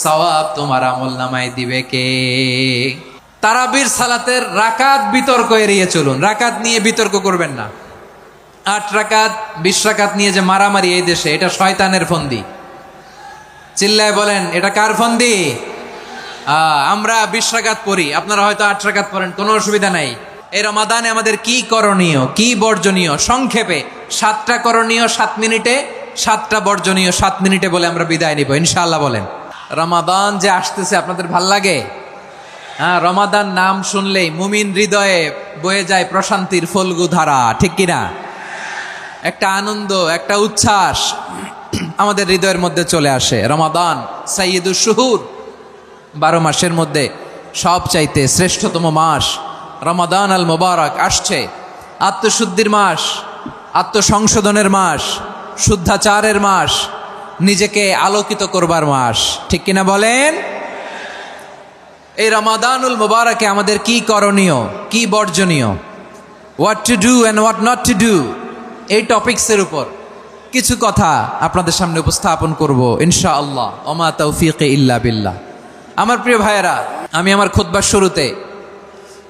সওয়াব তোমার আমল নামায় দিবে কে? তারাবির সালাতের রাকাত বিতর্ক এড়িয়ে চলুন। রাকাত নিয়ে বিতর্ক করবেন না। আট রাকাত, বিশ রাকাত নিয়ে যে মারামারি এই দেশে, এটা শয়তানের ফন্দি। চিল্লায় বলেন, এটা কার ফন্দি? আমরা বিশ রাকাত পড়ি, আপনারা হয়তো আট রাকাত পড়েন, কোনো অসুবিধা নাই। এই রমাদানে আমাদের কি করণীয়, কি বর্জনীয়? সংক্ষেপে, সাতটা করণীয় সাত মিনিটে, সাতটা বর্জনীয় সাত মিনিটে বলে আমরা বিদায় নিব, ইনশাআল্লাহ বলেন। রমাদান যে আসতেছে, আপনাদের ভালো লাগে? হ্যাঁ রমাদান নাম শুনলেই মুমিন হৃদয়ে বয়ে যায় প্রশান্তির ফলগু ধারা, ঠিক কিনা? একটা আনন্দ, একটা উচ্ছ্বাস আমাদের হৃদয়ের মধ্যে চলে আসে। রমাদান সাইয়দুল শুহুর, বারো মাসের মধ্যে সব চাইতে শ্রেষ্ঠতম মাস। রমাদান আল মোবারক আসছে। আত্মশুদ্ধির মাস, আত্মসংশোধনের মাস, শুদ্ধাচারের মাস নিজেকে আলোকিত করবার মাস। ঠিক কিনা বলেন? এই রমাদানুল মোবারকে আমাদের কি করণীয়, কি বর্জনীয়? What to do and what not to do এই টপিক্সের উপর কিছু কথা আপনাদের সামনে উপস্থাপন করব ইনশা আল্লাহ ওমা তৌফিক ইল্লা বিল্লাহ। আমার প্রিয় ভাইয়েরা, আমি আমার খুতবার শুরুতে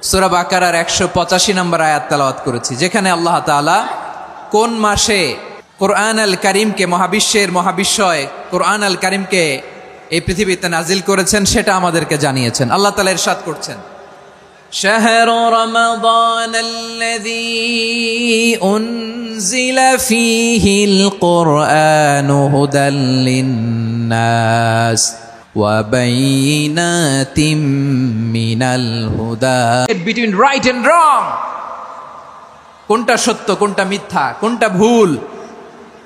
সুরা বাকারার একশো পঁচাশি নম্বর আয়াত তালাওয়াত করেছি, যেখানে আল্লাহ তাআলা কোন মাসে কোরআন আল করিমকে মহাবিশ্বের মহাবিশ্বয় কোরআন আল করিমকে এই পৃথিবীতে নাজিল করেছেন সেটা আমাদেরকে জানিয়েছেন আল্লাহ তালা এরশাদ করছেন شهر رمضان الذي أنزل فيه القرآن هدى للناس وبينات من الهدى between right and wrong কোনটা সত্য কোনটা মিথ্যা কোনটা ভুল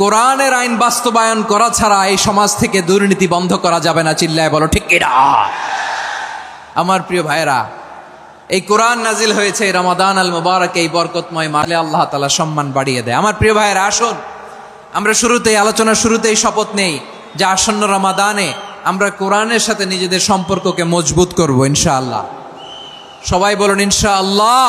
কোরআনের আইন বাস্তবায়ন করা ছাড়া এই সমাজ থেকে দুর্নীতি বন্ধ করা যাবে না, চিল্লায় বলো, ঠিক এটা আমার প্রিয় ভাইয়েরা, এই কোরআন নাজিল হয়েছে রমাদান আল মুবারক, এই বরকতময় মালে আল্লাহ তালা সম্মান বাড়িয়ে দেয়। আমার প্রিয় ভাইয়েরা, আসুন, আমরা শুরুতেই, আলোচনার শুরুতেই শপথ নেই যে আসন্ন রমাদানে আমরা কোরআনের সাথে নিজেদের সম্পর্ককে মজবুত করব, ইনশাআল্লাহ। সবাই বলুন, ইনশাআল্লাহ।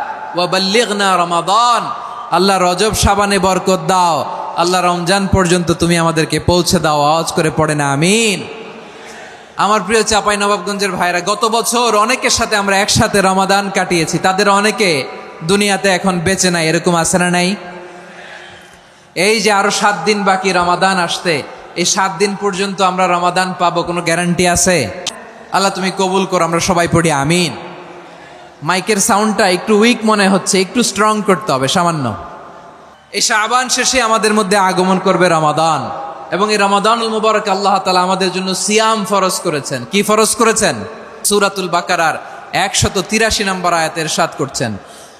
শাবান ওয়া বাল্লিগনা রমাদান। আল্লাহ রজব শাবানে বরকত দাও। আল্লাহ রমজান পর্যন্ত তুমি আমাদেরকে পৌঁছে দাও। আওয়াজ করে পড়ে না, আমিন। আমার প্রিয় চাপাই নবাবগঞ্জের ভাইরা, গত বছর অনেকের সাথে আমরা একসাথে রমাদান কাটিয়েছি। তাদের অনেকে দুনিয়াতে এখন বেঁচে নাই, এরকম আছে না নাই? এই যে আরও সাত দিন বাকি রমাদান আসতে, এই সাত দিন পর্যন্ত আমরা রমাদান পাবো, কোনো গ্যারান্টি আছে? আল্লাহ তুমি কবুল করো, আমরা সবাই পড়ি, আমিন। মাইকের সাউন্ডটা একটু উইক মনে হচ্ছে, একটু স্ট্রং করতে হবে, সামান্য। এই শাবান শেষে আমাদের মধ্যে আগমন করবে রমাদান। এবং এই রমাদানুল মুবারক আল্লাহ তালা আমাদের জন্য সিয়াম ফরজ করেছেন। কি ফরজ করেছেন? সুরাতুল বাকারার একশত তিরাশি নম্বর আয়াতের সাত করছেন।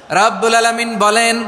রাব্বুল আলামিন বলেন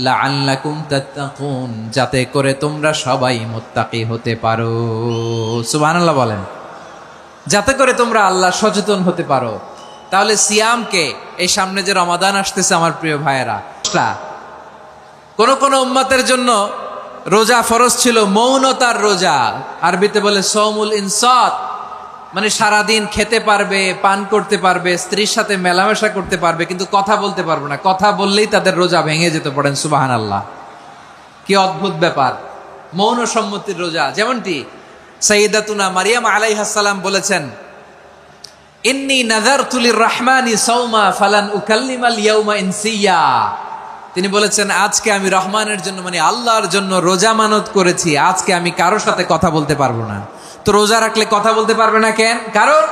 লাআল্লাকুম তাত্তাকুন, যাতে করে তোমরা সবাই মুত্তাকি হতে পারো। সুবহানাল্লাহ বলেন। যাতে করে তোমরা আল্লাহ সচেতন হতে পারো। তাহলে সিয়ামকে, এই সামনে যে রমাদান আসতেছে আমার প্রিয় ভাইয়েরা কোন কোন উম্মতের জন্য রোজা ফরজ ছিল, মৌনতার রোজা। আরবিতে বলে সৌমুল ইনসাত। মানে সারাদিন খেতে পারবে, পান করতে পারবে, স্ত্রীর সাথে মেলামেশা করতে পারবে, কিন্তু কথা বলতে পারবে না। কথা বললেই তাদের রোজা ভেঙে যেতে পারেন সুবাহান আল্লাহ কি অদ্ভুত ব্যাপার। মৌন সম্মতির রোজা। যেমনটি সঈদাতুনা মারিয়াম আলাইহাসাল্লাম বলেছেন, ইন্নি নাজার তুলির রহমানি সৌমা ফালান উকাল্লিমাল ইয়াউমা ইনসিয়া তিনি বলেছেন, আজকে আমি রহমানের জন্য মানে আল্লাহর জন্য রোজা মানত করেছি, আজকে আমি কারোর সাথে কথা বলতে পারব না। তো রোজা রাখলে কথা বলতে পারবে না কেন? কারণ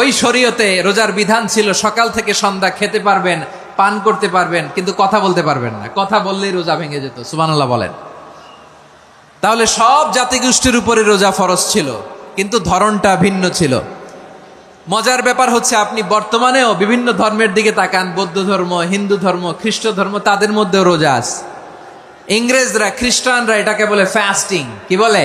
ওই শরীয়তে রোজার বিধান ছিল সকাল থেকে সন্ধ্যা খেতে পারবেন, পান করতে পারবেন, কিন্তু কথা বলতে পারবেন না। কথা বললেই রোজা ভেঙে যেত, সুবহানাল্লাহ বলেন। তাহলে সব জাতিগোষ্ঠীর উপরে রোজা ফরজ ছিল, কিন্তু ধরনটা ভিন্ন ছিল। মজার ব্যাপার হচ্ছে আপনি বর্তমানেও বিভিন্ন ধর্মের দিকে তাকান, বৌদ্ধ ধর্ম, হিন্দু ধর্ম, খ্রিস্ট ধর্ম, তাদের মধ্যেও রোজা আছে। ইংরেজরা, খ্রিস্টানরা এটাকে বলে ফাস্টিং কি বলে?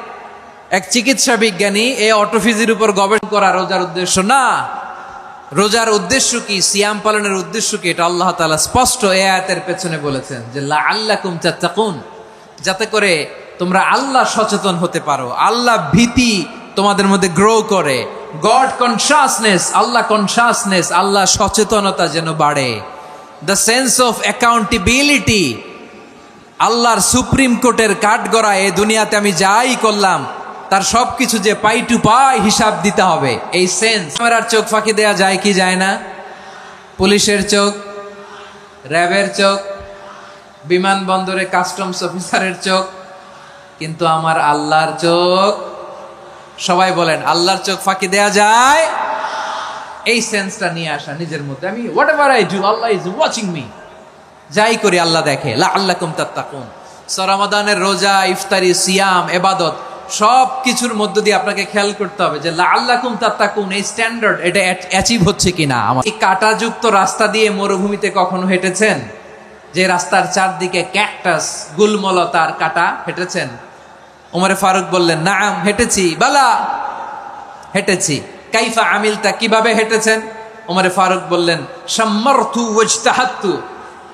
এক চিকিৎসা বিজ্ঞানী এই অটোফিজির উপর গবেষণা করা রোজার উদ্দেশ্য না। রোজার উদ্দেশ্য কি? সিয়াম পালনের উদ্দেশ্য কি? এটা আল্লাহ তাআলা স্পষ্ট এ আয়াতের পেছনে বলেছেন যে আল্লাহ আল্লাকুম তাত্তাকুন। যাতে করে তোমরা আল্লাহ সচেতন হতে পারো। আল্লাহ ভীতি তোমাদের মধ্যে গ্রো করে। God consciousness Allah consciousness Allah সচেতনতা যেন বাড়ে। দ্য সেন্স অফ অ্যাকাউন্টেবিলিটি আল্লাহর সুপ্রিম কোর্টের কাঠগড়া এ দুনিয়াতে আমি যাই করলাম তার সব কিছু যে পাই টু পাই হিসাব দিতে হবে। এই সেন্স ক্যামেরার চোখ ফাঁকি দেয়া যায় কি যায় না? পুলিশের চোখ, র্যাবের চোখ, বিমানবন্দরে কাস্টমস অফিসারের চোখ, কিন্তু আমার আল্লাহর চোখ। সবাই বলেন, আল্লাহর চোখ ফাঁকি দেয়া যায়? এই সেন্সটা নিয়ে আসা নিজের মধ্যে। আমি whatever I do Allah is watching me যাই করি, আল্লাহ দেখে। আল্লাহ কুম তাত্তাকুন। সরামাদানের রোজা, ইফতারি, সিয়াম, এবাদত। সব কিছুর মধ্য দিয়ে আপনাকে খেয়াল করতে হবে যে লা আল্লাহ কুম তাত্তাকুন, এই স্ট্যান্ডার্ড এটা অ্যাচিভ হচ্ছে কিনা আমার। এই কাটাযুক্ত রাস্তা দিয়ে মরুভূমিতে কখনো হেঁটেছেন? যে রাস্তার চারদিকে ক্যাকটাস গুলমলতার কাটা হেঁটেছেন? ওমরে ফারুক বললেন, নাম, হেঁটেছি। বালা, হেঁটেছি। কাইফা আমিলতা, কীভাবে হেঁটেছেন? ওমরে ফারুক বললেন সম্মর্থু ওজতাহাত্তু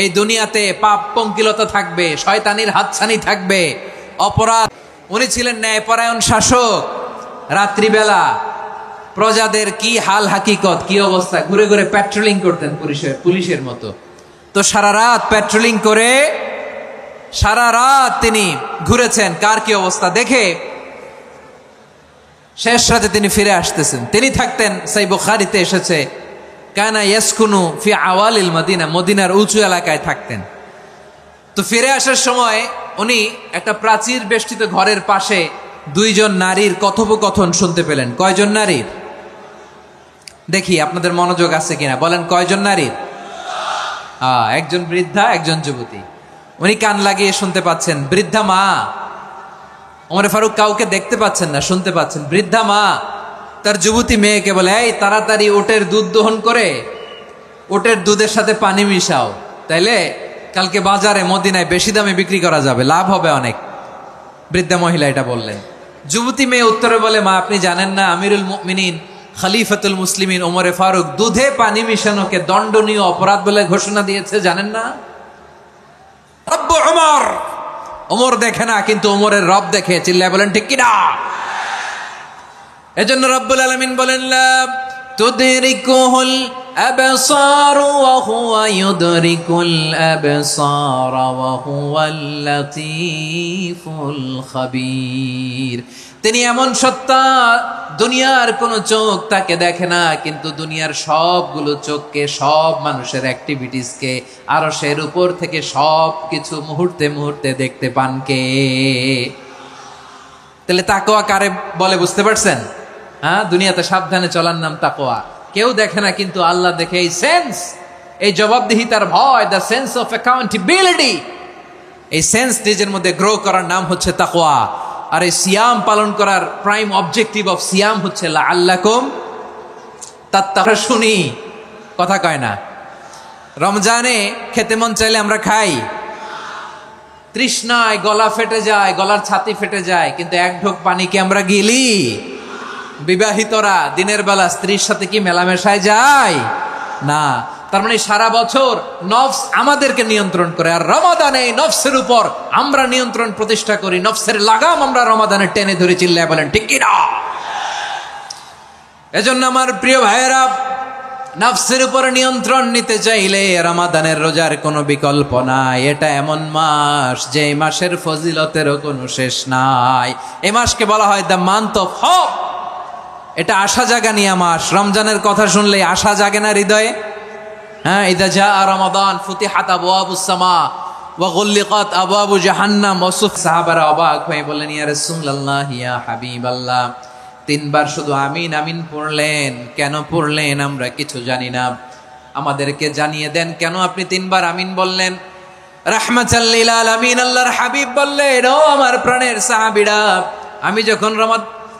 এই দুনিয়াতে পাপ পঙ্কিলতা থাকবে, শয়তানির হাতছানি থাকবে। অপরাধ, উনি ছিলেন ন্যায়পরায়ণ শাসক। রাত্রিবেলা প্রজাদের কি হাল হাকিকত, কি অবস্থা? ঘুরে ঘুরে প্যাট্রোলিং করতেন পুলিশের পুলিশের মতো। তো সারা রাত প্যাট্রোলিং করে, সারা রাত তিনি ঘুরেছেন। কার কি অবস্থা দেখে শেষ রাতে তিনি ফিরে আসতেছেন। তিনি থাকতেন, সেই বুখারিতে এসেছে কানা ইয়াসকুনু ফি আওয়ালিল মদিনা, মদিনার উঁচু এলাকায় থাকতেন। তো ফিরে আসার সময় উনি একটা প্রাচীর বেষ্টিত ঘরের পাশে দুইজন নারীর কথোপকথন শুনতে পেলেন। কয়জন নারীর দেখি, আপনাদের মনোযোগ আছে কিনা। বলেন, কয়জন নারীর একজন বৃদ্ধা, একজন যুবতী। উনি কান লাগিয়ে শুনতে পাচ্ছেন, বৃদ্ধা মা। ওমরে ফারুক কাউকে দেখতে পাচ্ছেন না, শুনতে পাচ্ছেন, বৃদ্ধা মা। তার যুবতী মেয়েকে বলে, এই, তাড়াতাড়ি ওটের দুধ দহন করে, ওটের দুধের সাথে পানি মিশাও। তাইলে কালকে বাজারে মদিনায় বেশি দামে বিক্রি করা যাবে, লাভ হবে অনেক। বৃদ্ধা মহিলা এটা বললেন। যুবতী মেয়ে উত্তরে বলে, মা, আপনি জানেন না, আমিরুল মুমিনিন, খলিফাতুল মুসলিমিন ওমরে ফারুক দুধে পানি মিশানোকে দণ্ডনীয় অপরাধ বলে ঘোষণা দিয়েছে, জানেন না? ওমর। ওমর দেখে না, কিন্তু ওমরের রব দেখে। চিল্লায় বলেন, ঠিক কিনা? এজন্য রব্বুল আলামিন বলেন, লা তুদরিকুহুল আবসার ওয়া ইউদরিকুল আবসার ওয়া হুয়াল তিনি এমন সত্তা, দুনিয়ার কোন চোখ তাকে দেখে না, কিন্তু দুনিয়ার সবগুলো চোখকে, সব মানুষের অ্যাক্টিভিটিসকে আরও সের উপর থেকে সব কিছু মুহূর্তে মুহূর্তে দেখতে পান কে? তাহলে তাকোয়া কারে বলে, বুঝতে পারছেন? হ্যাঁ দুনিয়াতে সাবধানে চলার নাম তাকোয়া কেউ দেখে না, কিন্তু আল্লাহ দেখে এই সেন্স এই জবাবদিহিতার ভয় দ্য সেন্স অফ অ্যাকাউন্টেবিলিটি এই সেন্স নিজের মধ্যে গ্রো করার নাম হচ্ছে তাকোয়া আর এই সিয়াম পালন করার প্রাইম অবজেক্টিভ অফ সিয়াম হচ্ছে আল্লাহ আল্লাকুম তাত্তা শুনি কথা কয় না। রমজানে খেতে মন চাইলে আমরা খাই। তৃষ্ণায় গলা ফেটে যায়, গলার ছাতি ফেটে যায়, কিন্তু এক ঢোক পানি কি আমরা গিলি? বিবাহিতরা দিনের বেলা স্ত্রীর সাথে কি মেলামেশায় যায়? না। তার মানে সারা বছর নফস আমাদেরকে নিয়ন্ত্রণ করে, আর রমাদানে এই নফসের উপর আমরা নিয়ন্ত্রণ প্রতিষ্ঠা করি। নফসের লাগাম আমরা রমাদানে টেনে ধরে চিল্লায় বলেন, ঠিক কিনা? এজন্য আমার প্রিয় ভাইয়েরা, নফসের উপর নিয়ন্ত্রণ নিতে চাইলে রমাদানের রোজার কোনো বিকল্প নাই। এটা এমন মাস যে মাসের ফজিলতেরও কোনো শেষ নাই। এ মাসকে বলা হয় দ্য মান্থ অফ হপ এটা আশা জাগা নিয়ে মাস রমজানের কথা শুনলে আশা জাগে না হৃদয়ে? হ্যাঁ ইদা যা রমাদান ফুতিহাত আবু আবু সামা ওয়াগুল্লিকাত আবু আবু জাহান্নাম। ওসুফ সাহাবারা অবাক হয়ে বললেন, ইয়া রাসূলুল্লাহ, ইয়া হাবিবাল্লাহ। তিনবার শুধু আমিন আমিন পড়লেন। কেন পড়লেন আমরা কিছু জানি না। আমাদেরকে জানিয়ে দেন, কেন আপনি তিনবার আমিন বললেন? রাহমাতাল্লিল আলামিন, আল্লাহর হাবিব বললেন, ও আমার প্রাণের সাহাবীরা, আমি যখন রমাদ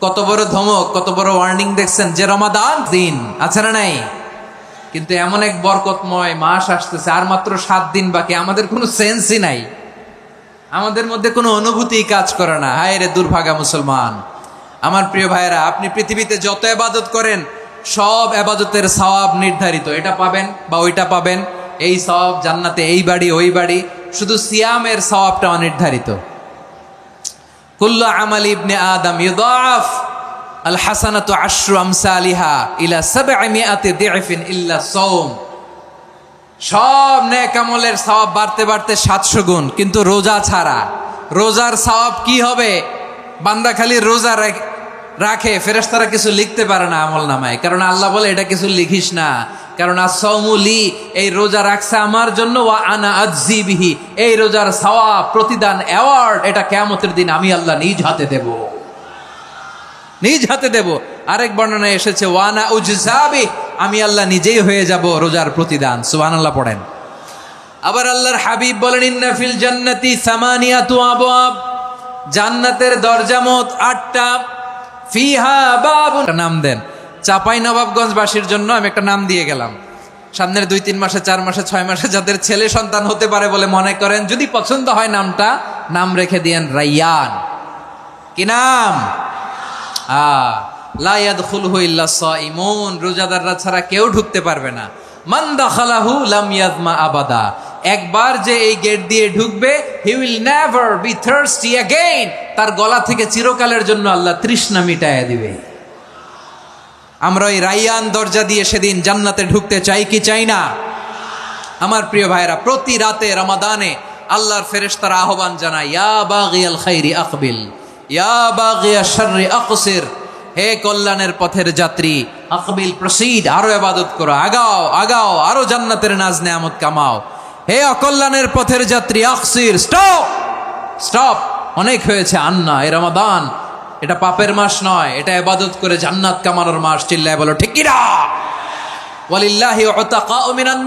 কত বড় ধমক, কত বড় ওয়ার্নিং দেখছেন যে রমাদান দিন, আছে না নাই? কিন্তু এমন এক বরকতময় মাস আসতেছে, আর মাত্র সাত দিন বাকি, আমাদের কোনো সেন্সই নাই। আমাদের মধ্যে কোনো অনুভূতি কাজ করে না। হায় রে দুর্ভাগা মুসলমান। আমার প্রিয় ভাইয়েরা, আপনি পৃথিবীতে যত এবাদত করেন, সব এবাদতের সওয়াব নির্ধারিত। এটা পাবেন বা ওইটা পাবেন, এই সওয়াব জান্নাতে, এই বাড়ি, ওই বাড়ি, শুধু সিয়ামের সওয়াবটা অনির্ধারিত কুল্লু আমাল ইবনে আদম ইউদাফ আল হাসানাতু আশরু আমসালিহা ইলা সাবআমিয়াতি দিফিন ইল্লা সাওম। সব নেক আমলের সওয়াব বাড়তে বাড়তে সাতশো গুণ, কিন্তু রোজা ছাড়া। রোজার সওয়াব কি হবে? বান্দা খালি রোজা রাখ- রাখে, ফেরেশতারা কিছু লিখতে পারে না আমল নামায়। কারণ আল্লাহ বলে, এটা কিছু লিখিস না। কারণ আসৌমুলি এই রোজা রাখছে আমার জন্য, ওয়া আনা আজিবিহি এই রোজার সওয়াব, প্রতিদান অ্যাওয়ার্ড এটা কেমতের দিন আমি আল্লাহ নিজ হাতে দেব। নিজ হাতে দেব। আরেক বর্ণনায় এসেছে ওয়ানা উজজাবি আমি আল্লাহ নিজেই হয়ে যাব রোজার প্রতিদান। সুবহানাল্লাহ পড়েন। আবার আল্লাহর হাবিব বলেন, ইন্না ফিল জান্নাতি সামানিয়াতু আবওয়াব। জান্নাতের দরজা মোট আটটা। ফিহা একটা নাম দেন। চাপাই নবাবগঞ্জবাসীর জন্য আমি একটা নাম দিয়ে গেলাম। সামনের দুই, তিন মাসে, চার মাসে, ছয় মাসে যাদের ছেলে সন্তান হতে পারে বলে মনে করেন, যদি পছন্দ হয় নামটা, নাম রেখে দিয়েন রাইয়ান। কি নাম? আহ, লা ইয়াদখুলহু ইল্লা সাইমুন। রোজাদাররা ছাড়া কেউ ঢুকতে পারবে না। মান দাখালাহু লাম ইয়াজমা আবাদা। একবার যে এই গেট দিয়ে ঢুকবে he will never be thirsty again তার গলা থেকে চিরকালের জন্য আল্লাহ তৃষ্ণা মিটায়া দিবে। আমরা ওই রাইয়ান দরজা দিয়ে সেদিন জান্নাতে ঢুকতে চাই কি চাই না? আমার প্রিয় ভাইরা প্রতি রাতে রমাদানে আল্লাহর ফেরেশতারা আহ্বান জানায় ইয়া বাগিয়াল খাইরি আকবিল ইয়া বাগিয়া শাররি আকসির হে কল্যাণের পথের যাত্রী, আকবিল প্রসিড আরও ইবাদত করো। আগাও আগাও, আরও জান্নাতের নাজ নেয়ামত কামাও। হে অকল্যাণের পথের যাত্রী, আকসির, স্টপ! স্টপ! অনেক হয়েছে আন্না, এ রমাদান। এটা পাপের মাস নয়, এটা এবাদত করে জান্নাত কামানোর মাস। চিল্লায় বলো, ঠিক মিনান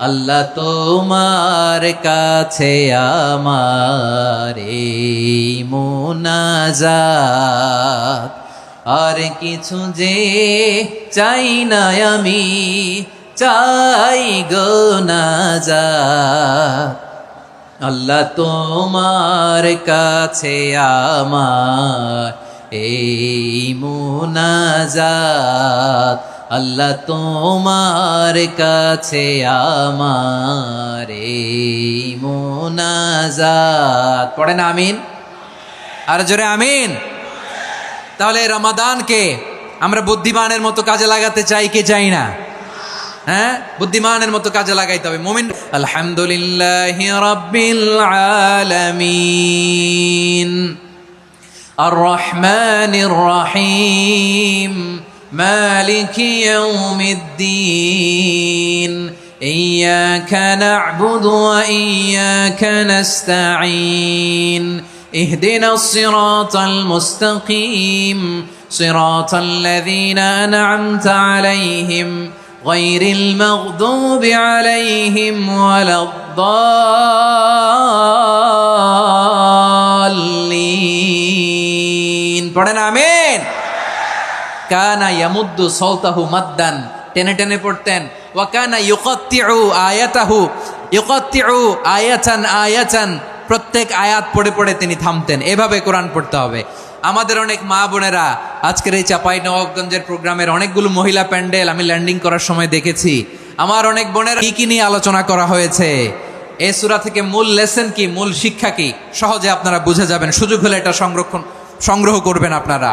আল্লাহ তোমার কাছে আমার মোনাজাত। আর কিছু যে চাই না আমি, চাই গো নাজাত। আল্লাহ তোমার কাছে আমার এই মুনাজাত। আল্লাহ তোমার কাছে আমার মুনাজাত। পড়ে না, আমিন? আর জোরে আমিন? তাহলে রমাদানকে আমরা বুদ্ধিমানের মতো কাজে লাগাতে চাই কি চাই না? হ্যাঁ? বুদ্ধিমানের মতো কাজে লাগাইতে হবে। মুমিন আলহামদুলিল্লাহ রাব্বিল আলামিন। আর রহমানির রহিম। مالك يوم الدين. إياك نعبد وإياك نستعين. اهدنا الصراط المستقيم. صراط الذين أنعمت عليهم غير المغضوب عليهم ولا الضالين. কানা ইয়ামুদ্দু সৌতাহু মাদ্দান। টেনে টেনে পড়তেন, ওয়া কানা ইউকাত্তিউ আয়াতাহু, ইউকাত্তিউ আয়াতান আয়াতান। প্রত্যেক আয়াত পড়ে পড়ে তিনি থামতেন। এভাবে কোরআন পড়তে হবে। আমাদের অনেক মা বোনেরা, আজকের এই চাপাই নবাবগঞ্জের প্রোগ্রামের অনেকগুলো মহিলা প্যান্ডেল আমি ল্যান্ডিং করার সময় দেখেছি। আমার অনেক বোনেরা কি কি নিয়ে আলোচনা করা হয়েছে? এই সুরা থেকে মূল লেসেন কি, মূল শিক্ষা কি? সহজে আপনারা বুঝে যাবেন। সুযোগ হলে এটা সংরক্ষণ, সংগ্রহ করবেন আপনারা।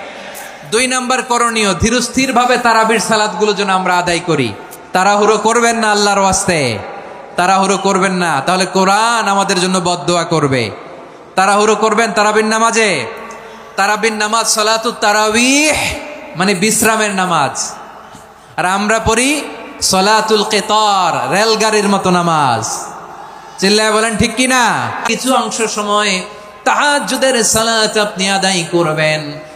দুই নাম্বার করণীয় ধীরস্থির ভাবে তারাবির সালাদগুলো যেন আমরা আদায় করি। তাড়াহুড়ো করবেন না আল্লাহর ওয়াস্তে। তাড়াহুড়ো করবেন না। তাহলে কোরআন আমাদের জন্য বদদোয়া করবে। তাড়াহুড়ো করবেন তারাবির নামাজে। তারাবির নামাজ সালাতু তারাবিহ মানে বিশ্রামের নামাজ। আর আমরা পড়ি সলাতুল কেতর, রেলগাড়ির মতো নামাজ। চিল্লায় বলেন, ঠিক কি না কিছু অংশ সময় তাহাজ্জুদের সালাত আপনি আদায় করবেন।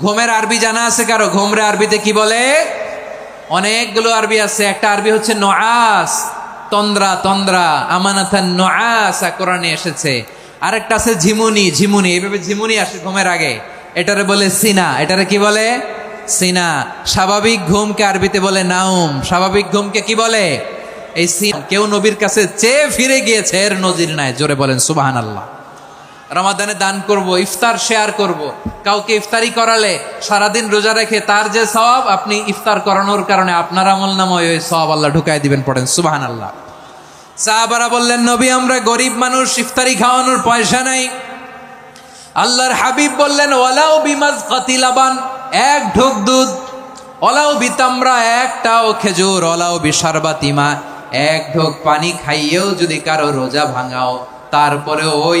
ঘুমের আরবি জানা আছে কারও? ঘুমরে আরবিতে কি বলে? অনেকগুলো আরবি আছে। একটা আরবি হচ্ছে নআস তন্দ্রা তন্দ্রা। আমানাথান নআস কোরআনে এসেছে। আরেকটা আছে ঝিমুনি ঝিমুনি। এইভাবে ঝিমুনি আসে ঘুমের আগে। এটারে বলে সিনা। এটারে কি বলে? সিনা। স্বাভাবিক ঘুমকে আরবিতে বলে নাউম স্বাভাবিক ঘুমকে কি বলে? এই সিন। কেউ নবীর কাছে চেয়ে ফিরে গিয়েছে, এর নজির নাই। জোরে বলেন সুবাহান আল্লাহ রমাদানে দান করব, ইফতার শেয়ার করব। কাউকে ইফতারি করালে সারাদিন রোজা রেখে তার যে সওয়াব, আপনি ইফতার করানোর কারণে আপনার আমল নাময় ওই সওয়াব আল্লাহ ঢুকাই দিবেন পড়েন। সুবাহান আল্লাহ সাহাবারা বললেন, নবী, আমরা গরিব মানুষ, ইফতারি খাওয়ানোর পয়সা নাই। আল্লাহর হাবিব বললেন ওলাও বিমাজ কাতিলাবান, এক ঢোক দুধ ওলাও বিতামরা, একটাও খেজুর ওলাও বিশারবাতিমা, এক ঢোক পানি খাইয়েও যদি কারও রোজা ভাঙাও তারপরে ওই